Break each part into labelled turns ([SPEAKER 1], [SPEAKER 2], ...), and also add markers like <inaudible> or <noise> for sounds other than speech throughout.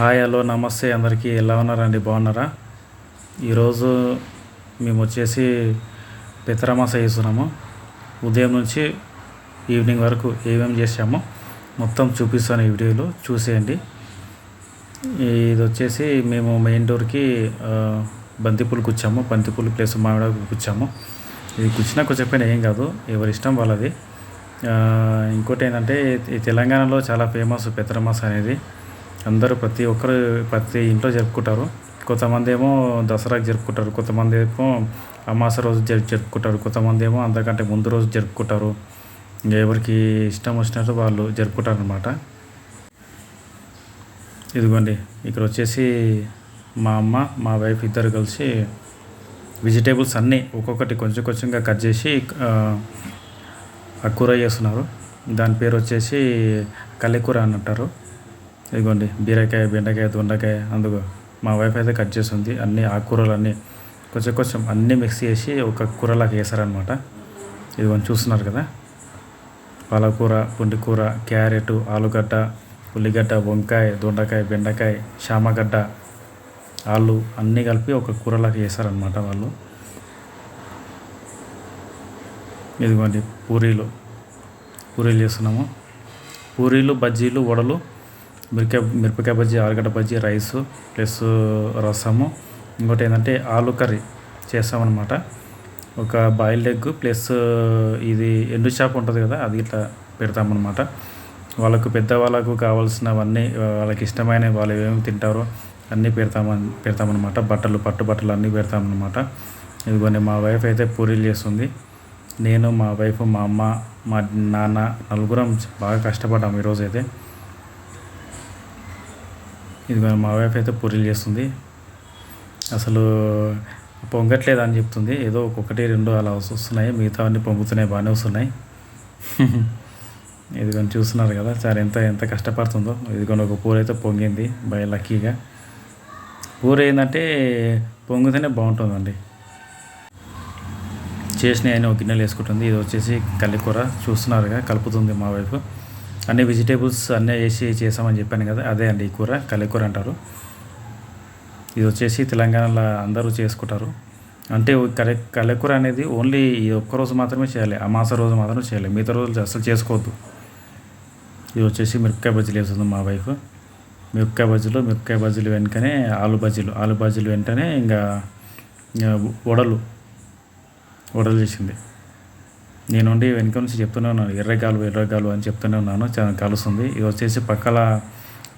[SPEAKER 1] Hi hello నమస్తే అందరికీ. ఎలా ఉన్నారండి? బాగున్నారా? ఈరోజు మేము వచ్చేసి పితరమాస చేస్తున్నాము ఉదయం నుంచి ఈవినింగ్ వరకు ఏమేమి చేసామో మొత్తం చూపిస్తాను ఈ వీడియోలో. చూసేయండి. ఇది వచ్చేసి మేము మెయిన్ డోర్కి బంతిపూలు కూర్చాము బంతిపూలు ప్లస్ మామిడాకు కూర్చాము ఇది కూర్చున్నాక కూర్చోకపోయినా ఏం కాదు. ఎవరి ఇష్టం వాళ్ళది. ఇంకోటి ఏంటంటే ఈ తెలంగాణలో చాలా ఫేమస్ పెత్తరమాస అనేది. అందరూ ప్రతి ఒక్కరు ప్రతి ఇంట్లో జరుపుకుంటారు. కొంతమంది ఏమో దసరాకి జరుపుకుంటారు. కొంతమంది ఏమో అమాస రోజు జరు జరుపుకుంటారు. కొంతమంది ఏమో అంతకంటే ముందు రోజు జరుపుకుంటారు. ఎవరికి ఇష్టం వచ్చినట్టు వాళ్ళు జరుపుకుంటారు అనమాట ఇదిగోండి ఇక్కడ వచ్చేసి మా అమ్మ మా వైఫ్ ఇద్దరు కలిసి వెజిటేబుల్స్ అన్నీ ఒక్కొక్కటి కొంచెం కొంచెంగా కట్ చేసి ఆ, కూర చేస్తున్నారు. దాని పేరు వచ్చేసి కల్లెకూర అని అంటారు. ఇదిగోండి బీరకాయ బెండకాయ దొండకాయ అందుకో మా వైఫ్ అయితే కట్ చేస్తుంది అన్ని ఆకుకూరలు అన్నీ కొంచెం కొంచెం అన్నీ మిక్స్ చేసి ఒక కూరలాగా వేసారనమాట ఇదిగోండి చూస్తున్నారు కదా? పాలకూర పుండికూర క్యారెట్ ఆలుగడ్డ ఉల్లిగడ్డ వంకాయ దొండకాయ బెండకాయ శామగడ్డ ఆలు అన్నీ కలిపి ఒక కూరలాగా చేశారనమాట వాళ్ళు. ఇదిగోండి పూరీలు. పూరీలు చేస్తున్నాము. పూరీలు బజ్జీలు వడలు మిరపకాయ మిరపకాయ బజ్జీ ఆలుగడ్డ బజ్జీ రైసు ప్లస్ రసము. ఇంకోటి ఏంటంటే ఆలు కర్రీ చేస్తామన్నమాట. ఒక బాయిల్డ్ ఎగ్ ప్లస్ ఇది ఎండు చేప ఉంటుంది కదా అది ఇట్లా పెడతామన్నమాట. వాళ్ళకు పెద్దవాళ్ళకు కావాల్సినవన్నీ వాళ్ళకి ఇష్టమైన వాళ్ళు ఏమేమి తింటారో అన్నీ పెడతామని పెడతామన్నమాట. బట్టలు పట్టు బట్టలు అన్నీ పెడతామన్నమాట. ఇదిగోండి మా వైఫ్ అయితే పూరీలు చేస్తుంది. నేను మా వైఫ్ మా అమ్మ మా నాన్న నలుగురం బాగా కష్టపడ్డాము ఈరోజు అయితే ఇదిగో మా వైఫ్ అయితే పూరీలు చేస్తుంది. అసలు పొంగట్లేదు అని చెప్తుంది. ఏదో ఒక్కొక్కటి రెండు అలా వస్తున్నాయి. మిగతావన్నీ పొంగుతున్నాయి బాగానే వస్తున్నాయి. <laughs> ఇదిగోని చూస్తున్నారు కదా. చాలా ఎంత ఎంత కష్టపడుతుందో. ఇదిగోని ఒక పూర అయితే పొంగింది. బై లక్కీగా. పూర ఏంటంటే పొంగితేనే బాగుంటుందండి. చేసిన ఆయన ఒక గిన్నెలు వేసుకుంటుంది. ఇది వచ్చేసి కల్లికూర చూస్తున్నారుగా కలుపుతుంది మా వైపు అన్ని వెజిటేబుల్స్ అన్నీ వేసి చేసామని చెప్పాను కదా అదే అండి ఈ కూర కల్లికూర అంటారు. ఇది వచ్చేసి తెలంగాణలో అందరూ చేసుకుంటారు. అంటే కలె కలెకూర అనేది ఓన్లీ ఈ ఒక్క రోజు మాత్రమే చేయాలి అమాస రోజు మాత్రమే చేయాలి మిగతా రోజులు అసలు చేసుకోవద్దు. ఇది వచ్చేసి మిరపకాయ బజ్జీలు వేస్తుంది మా వైఫ్. మిరపకాయ బజ్జీలు మిరపకాయ బజ్జీలు వెనుకనే ఆలు బజ్జీలు ఆలు బజ్జీలు వెంటనే ఇంకా ఇంకా వడలు వడలు చేసింది. నేను ఉండి వెనుక నుంచి చెప్తూనే ఉన్నాను ఎర్రగాలు ఎర్రగాలు అని చెప్తూనే ఉన్నాను. చాలా కలుస్తుంది. ఇది వచ్చేసి పక్కల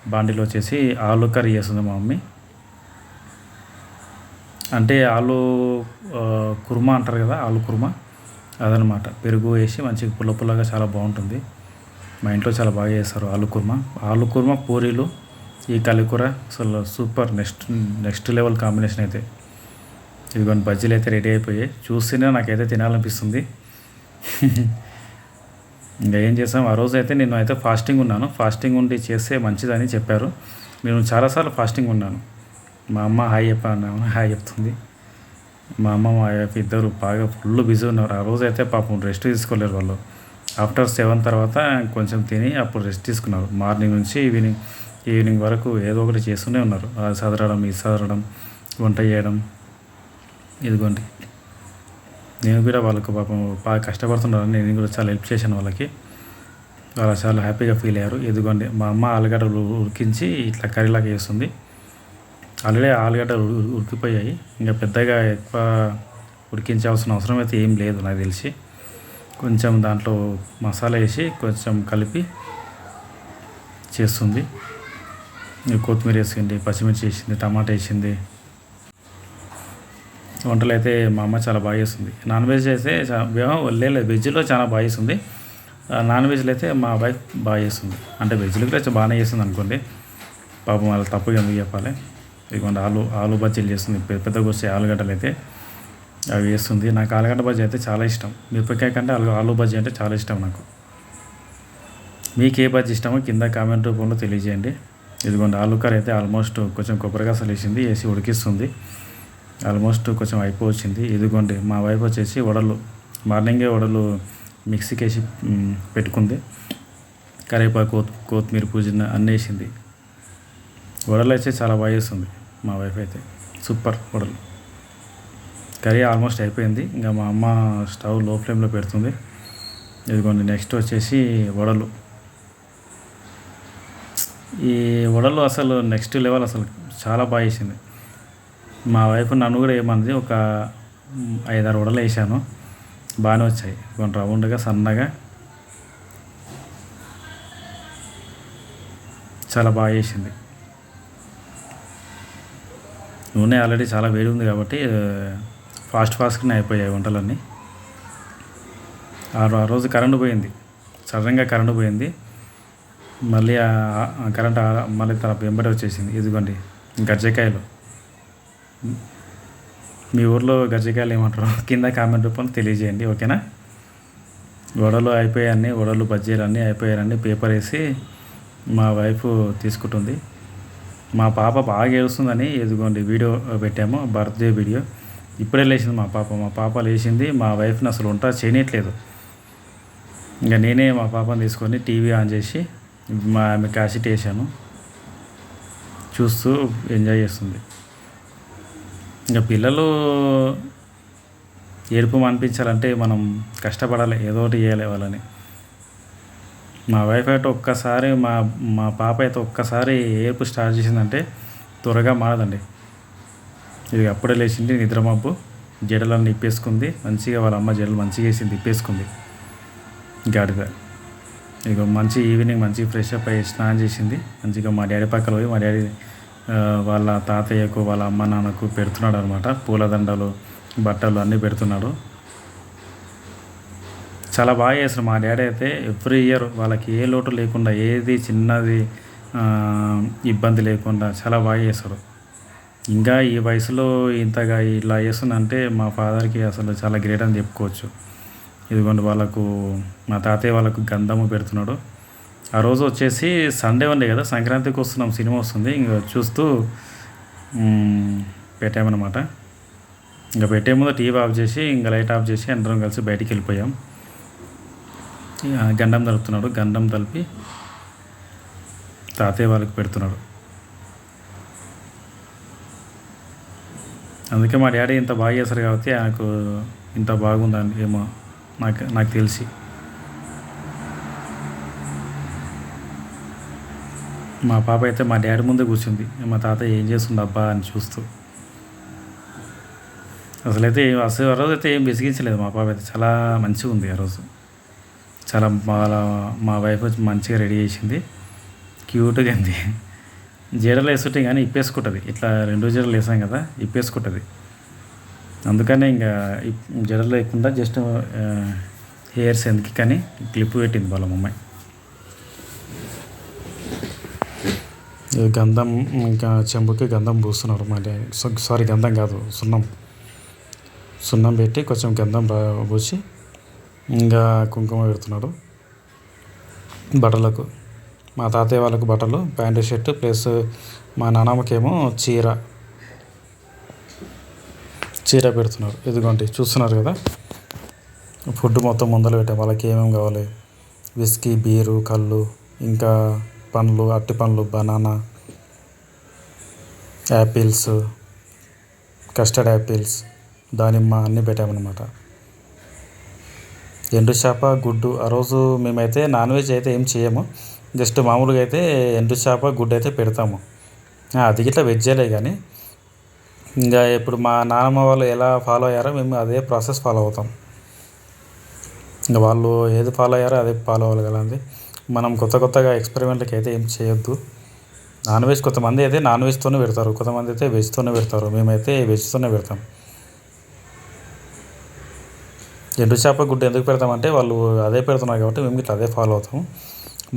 [SPEAKER 1] బాండీలో వచ్చేసి ఆలు కర్రీ చేస్తుంది మా మమ్మీ. అంటే ఆలు కుర్మా అంటారు కదా ఆలు కుర్మా. అదనమాట. పెరుగు వేసి మంచిగా పుల్ల పుల్లగా చాలా బాగుంటుంది. మా ఇంట్లో చాలా బాగా చేస్తారు ఆలు కుర్మా. ఆలు కుర్మా పూరీలు ఈ కలికూర అసలు super. Next next level combination అయితే. ఇదిగోండి బజ్జీలు అయితే రెడీ అయిపోయాయి. చూస్తేనే నాకైతే తినాలనిపిస్తుంది. <laughs> ఇంకా ఏం చేసాం? ఆ రోజు అయితే నేను అయితే ఫాస్టింగ్ ఉన్నాను. ఫాస్టింగ్ ఉండి చేస్తే మంచిదని చెప్పారు. నేను చాలాసార్లు ఫాస్టింగ్ ఉన్నాను. మా అమ్మ హాయ్ చెప్పాను హాయ్ చెప్తుంది. మా అమ్మ మా వైఫ్ ఇద్దరు బాగా ఫుల్ బిజీ ఉన్నారు. ఆ రోజు అయితే పాపం రెస్ట్ తీసుకోలేరు వాళ్ళు. ఆఫ్టర్ సెవెన్ తర్వాత కొంచెం తిని అప్పుడు రెస్ట్ తీసుకున్నారు. మార్నింగ్ నుంచి ఈవినింగ్ ఈవినింగ్ వరకు ఏదో ఒకటి చేస్తూనే ఉన్నారు. అది చదరడం ఇది చదరడం వంట చేయడం ఇదిగోండి. నేను కూడా వాళ్ళకు పాపం బాగా కష్టపడుతున్నారని నేను కూడా చాలా హెల్ప్ చేశాను వాళ్ళకి. వాళ్ళు చాలా హ్యాపీగా ఫీల్ అయ్యారు. ఇదిగోండి మా అమ్మ ఆలుగడ్డలు ఉడికించి ఇట్లా కర్రీలాగా వేస్తుంది ఆల్రెడీ ఆలుగడ్డలు ఉడికిపోయాయి. ఇంకా పెద్దగా ఎక్కువ ఉడికించాల్సిన అవసరం అయితే ఏం లేదు నాకు తెలిసి. కొంచెం దాంట్లో మసాలా వేసి కొంచెం కలిపి చేస్తుంది. కొత్తిమీర వేసింది పచ్చిమిర్చి వేసింది టమాటా వేసింది వంటలు అయితే మా అమ్మ చాలా బాగా చేస్తుంది. నాన్ వెజ్ అయితే మేము లేదు వెజ్లో చాలా బాగా చేస్తుంది. నాన్ వెజ్లో అయితే మా వైఫ్ బాగా చేస్తుంది. అంటే వెజ్లో కూడా బాగానే చేస్తుంది అనుకోండి. పాపం వాళ్ళు తప్పుగా ఎందుకు చెప్పాలి. ఇదిగోండి ఆలు ఆలు బజ్జీలు చేస్తుంది. పెద్ద పెద్దగా వచ్చే ఆలుగడ్డలు అయితే అవి వేస్తుంది నాకు ఆలుగడ్డ బజ్జీ అయితే చాలా ఇష్టం. మిరపకాయ కంటే ఆలు ఆలు బజ్జీ అంటే చాలా ఇష్టం నాకు. మీకు ఏ బజ్జీ ఇష్టమో కింద కామెంట్ రూపంలో తెలియజేయండి. ఇదిగోండి ఆలు కర్రీ అయితే ఆల్మోస్ట్ కొంచెం కొబ్బరికాసలు వేసింది వేసి ఉడికిస్తుంది. ఆల్మోస్ట్ కొంచెం అయిపోవచ్చింది ఇదిగోండి మా వైఫ్ వచ్చేసి వడలు మార్నింగే వడలు మిక్సీకి వేసి పెట్టుకుంది. కరివేపాకు కొత్తిమీర పుదీనా అన్నీ వేసింది. వడలు అయితే చాలా బాగా చేస్తుంది మా వైఫ్ అయితే. సూపర్ వడలు. కర్రీ ఆల్మోస్ట్ అయిపోయింది. ఇంకా మా అమ్మ స్టవ్లో ఫ్లేమ్లో పెడుతుంది. ఇదిగోండి నెక్స్ట్ వచ్చేసి వడలు. ఈ వడలు అసలు నెక్స్ట్ లెవెల్ అసలు చాలా బాగా వేసింది మా వైఫ్ నన్ను కూడా ఏమన్నది ఒక ఐదారు వడలు వేసాను. బాగానే వచ్చాయి. కొన్ని రౌండ్గా సన్నగా. చాలా బాగా వేసింది. నూనె ఆల్రెడీ చాలా వేడి ఉంది కాబట్టి ఫాస్ట్ ఫాస్ట్గానే అయిపోయాయి వంటలన్నీ. ఆ రోజు కరెంటు పోయింది. సడన్గా కరెంటు పోయింది. మళ్ళీ కరెంట్ మళ్ళీ తన వెంబడి వచ్చేసింది. ఇదిగోండి గజ్జకాయలు. మీ ఊర్లో గజ్జికాయలు ఏమంటారు? కింద కామెంట్ రూపంలో తెలియజేయండి ఓకేనా? వడలు అయిపోయాయని వడలు బజ్జీలు అన్నీ అయిపోయాయని పేపర్ వేసి మా వైఫ్ తీసుకుంటుంది. మా పాప బాగా ఏడుస్తుందని ఎదుగోండి వీడియో పెట్టాము బర్త్డే వీడియో. ఇప్పుడే లేచింది మా పాప. మా పాప లేచింది మా వైఫ్ని అసలు వంట చేయనట్లేదు ఇంకా నేనే మా పాపను తీసుకొని టీవీ ఆన్ చేసి మా ఆమె క్యాసెట్ వేసాను. చూస్తూ ఎంజాయ్ చేస్తుంది. ఇంకా పిల్లలు ఏడుపు అనిపించాలంటే మనం కష్టపడాలి ఏదో ఒకటి చేయాలి వాళ్ళని. మా వైఫ్ అయితే ఒక్కసారి మా మా పాప అయితే ఒక్కసారి ఏడుపు స్టార్ట్ చేసిందంటే త్వరగా మారదండి. ఇది అప్పుడే లేచింది నిద్రమబ్బు జడలన్నీ ఇప్పేసుకుంది. మంచిగా వాళ్ళ అమ్మ జడలు మంచిగా వేసింది ఇప్పేసుకుంది. గాడిద ఇక మంచి ఈవినింగ్ మంచిగా ఫ్రెష్ అప్ అయ్యి స్నానం చేసింది. మంచిగా మా డాడీ పక్కన పోయి మా డాడీ వాళ్ళ తాతయ్యకు వాళ్ళ అమ్మ నాన్నకు పెడుతున్నాడు అనమాట పూలదండలు బట్టలు అన్నీ పెడుతున్నాడు. చాలా బాగా చేస్తారు మా డాడీ అయితే ఎవ్రీ ఇయర్ వాళ్ళకి ఏ లోటు లేకుండా ఏది చిన్నది ఇబ్బంది లేకుండా చాలా బాగా చేస్తారు ఇంకా ఈ వయసులో ఇంతగా ఇలా చేస్తుందంటే మా ఫాదర్కి అసలు చాలా గ్రేట్ అని చెప్పుకోవచ్చు. ఇదిగోండి వాళ్ళకు మా తాతయ్య వాళ్ళకు గంధము పెడుతున్నాడు. ఆ రోజు వచ్చేసి సండే ఉండే కదా సంక్రాంతికి వస్తున్నాం సినిమా వస్తుంది. ఇంకా చూస్తూ పెట్టామన్నమాట ఇంకా పెట్టే ముందు టీవీ ఆఫ్ చేసి ఇంకా లైట్ ఆఫ్ చేసి అందరం కలిసి బయటికి వెళ్ళిపోయాం. గండం తలుపుతున్నాడు గండం తలిపి తాతయ్య వాళ్ళకి పెడుతున్నాడు. అందుకే మా డాడీ ఇంత బాగా చేస్తారు కాబట్టి ఆయనకు ఇంత బాగుందని ఏమో నాకు నాకు తెలిసి. మా పాప అయితే మా డాడీ ముందే కూర్చుంది. మా తాత ఏం చేస్తుంది అబ్బా అని చూస్తూ. అసలైతే అసలు ఆ రోజు అయితే ఏం విసిగించలేదు మా పాప అయితే. చాలా మంచిగా ఉంది ఆ రోజు. చాలా బాగా మా వైఫ్ వచ్చి మంచిగా రెడీ చేసింది. క్యూట్గా ఉంది. జడలు వేస్తుంటే కానీ ఇప్పేసుకుంటుంది. ఇట్లా రెండు జడలు వేసాం కదా ఇప్పేసుకుంటుంది. అందుకనే ఇంకా జడలు లేకుండా జస్ట్ హెయిర్స్ ఎందుకు కానీ క్లిప్ పెట్టింది వాళ్ళ అమ్మాయి గంధం ఇంకా చెంబుకి గంధం పూస్తున్నారు మళ్ళీ సారీ గంధం కాదు సున్నం సున్నం పెట్టి కొంచెం గంధం పూసి ఇంకా కుంకుమ పెడుతున్నాడు బట్టలకు మా తాతయ్య వాళ్ళకు బట్టలు ప్యాంటు షర్ట్ ప్లస్ మా నాన్నమ్మకేమో చీర చీర పెడుతున్నారు ఇదిగోండి చూస్తున్నారు కదా ఫుడ్ మొత్తం ముందర పెట్టాం వాళ్ళకి ఏమేమి కావాలి విస్కీ బీరు కళ్ళు ఇంకా పండ్లు అట్టి పండ్లు బనానా యాపిల్స్ కస్టర్డ్ యాపిల్స్ దానిమ్మ అన్నీ పెట్టామన్నమాట. ఎండు చేప గుడ్డు ఆ రోజు మేమైతే నాన్ వెజ్ అయితే ఏం చేయము. జస్ట్ మామూలుగా అయితే ఎండు చేప గుడ్డు అయితే పెడతాము. అది గిట్లా వెజ్జేలే కానీ ఇంకా ఇప్పుడు మా నాన్నమ్మ వాళ్ళు ఎలా ఫాలో అయ్యారో మేము అదే ప్రాసెస్ ఫాలో అవుతాం. ఇంకా వాళ్ళు ఏది ఫాలో అయ్యారో అదే ఫాలో అవ్వాలి కదా మనం కొత్త కొత్తగా ఎక్స్పెరిమెంట్లకి అయితే ఏం చేయొద్దు. నాన్ వెజ్ కొంతమంది అయితే నాన్ వెజ్తోనే పెడతారు కొంతమంది అయితే వెజ్తోనే పెడతారు మేమైతే వెజ్తోనే పెడతాం. ఎండు చేప గుడ్డు ఎందుకు పెడతామంటే వాళ్ళు అదే పెడుతున్నారు కాబట్టి మేము ఇట్లా అదే ఫాలో అవుతాం.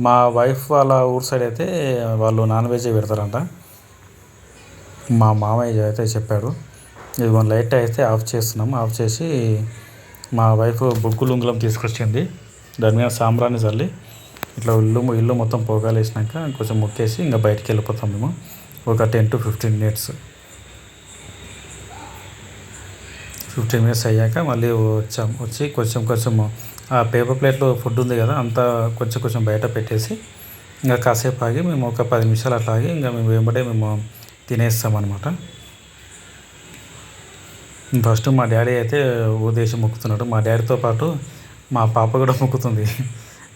[SPEAKER 1] మా వైఫ్ వాళ్ళ ఊరు సైడ్ అయితే వాళ్ళు నాన్ వెజ్ పెడతారంట. మా మామయ్య అయితే చెప్పాడు ఇది మనం లైట్ అయితే ఆఫ్ చేస్తున్నాం ఆఫ్ చేసి మా వైఫ్ బొగ్గులు లుంగులం తీసుకొచ్చింది. దాని మీద సాంబ్రాన్ని చల్లి ఇట్లా ఇల్లు ఇల్లు మొత్తం పొగాలు కొంచెం ముక్కేసి ఇంకా బయటికి వెళ్ళిపోతాం మేము. ఒక ten to fifteen minutes. Fifteen minutes అయ్యాక మళ్ళీ వచ్చాం. వచ్చి కొంచెం కొంచెం ఆ పేపర్ ప్లేట్లో ఫుడ్ ఉంది కదా అంతా కొంచెం కొంచెం బయట పెట్టేసి ఇంకా కాసేపు ఆగి మేము ఒక పది నిమిషాలు అట్లా ఆగి ఇంకా మేము వెంబడే మేము తినేస్తాం అనమాట ఫస్ట్ మా డాడీ అయితే ఊదేసి మొక్కుతున్నాడు. మా డాడీతో పాటు మా పాప కూడా మొక్కుతుంది.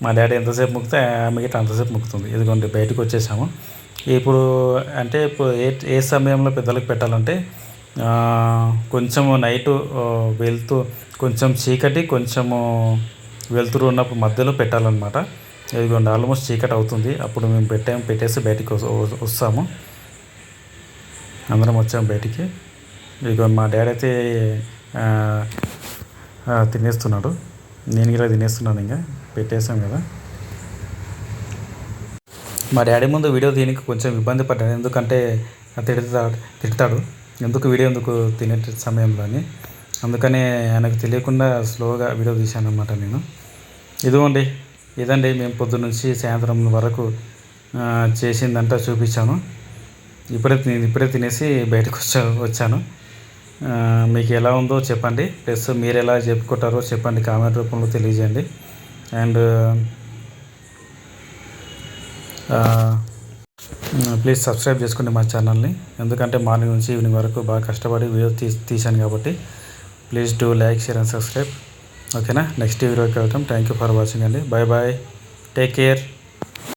[SPEAKER 1] మా డాడీ ఎంతసేపు ముక్కితే ఆమె అంతసేపు ముక్కుతుంది. ఇదిగోండి బయటకు వచ్చేసాము. ఇప్పుడు అంటే ఇప్పుడు ఏ ఏ సమయంలో పెద్దలకు పెట్టాలంటే కొంచెం నైట్ వెళ్తూ కొంచెం చీకటి కొంచెము వెళ్తురు ఉన్నప్పుడు మధ్యలో పెట్టాలన్నమాట. ఇదిగోండి ఆల్మోస్ట్ చీకటి అవుతుంది. అప్పుడు మేము పెట్టాము పెట్టేసి బయటికి వస్తాము. అందరం వచ్చాము బయటికి. ఇదిగో మా డాడీ అయితే తినేస్తున్నాడు. నేను కూడా తినేస్తున్నాను ఇంకా. పెట్టేసాం కదా. మా డాడీ ముందు వీడియో తీయడానికి కొంచెం ఇబ్బంది పడ్డాను ఎందుకంటే తిడతాడు తిడతాడు. ఎందుకు వీడియో ఎందుకు తినే సమయంలో అని. అందుకనే ఆయనకు తెలియకుండా స్లోగా వీడియో తీశాను అనమాట నేను. ఇదిగోండి ఇదండి మేము పొద్దున్న నుంచి సాయంత్రం వరకు చేసిందంతా చూపించాను. ఇప్పుడే ఇప్పుడే తినేసి బయటకు వచ్చా వచ్చాను. మీకు ఎలా ఉందో చెప్పండి. ప్లస్ మీరు ఎలా చెప్పుకుంటారో చెప్పండి కామెంట్ రూపంలో తెలియజేయండి. అండ్ ప్లీజ్ సబ్స్క్రైబ్ చేసుకోండి మా ఛానల్ని. ఎందుకంటే మార్నింగ్ నుంచి ఈవినింగ్ వరకు బాగా కష్టపడి వీడియో తీ తీశాను కాబట్టి please do like share and subscribe. ఓకేనా? నెక్స్ట్ వీడియోకి వెళ్తాం. థ్యాంక్ యూ ఫర్ వాచింగ్ అండి. Bye bye take care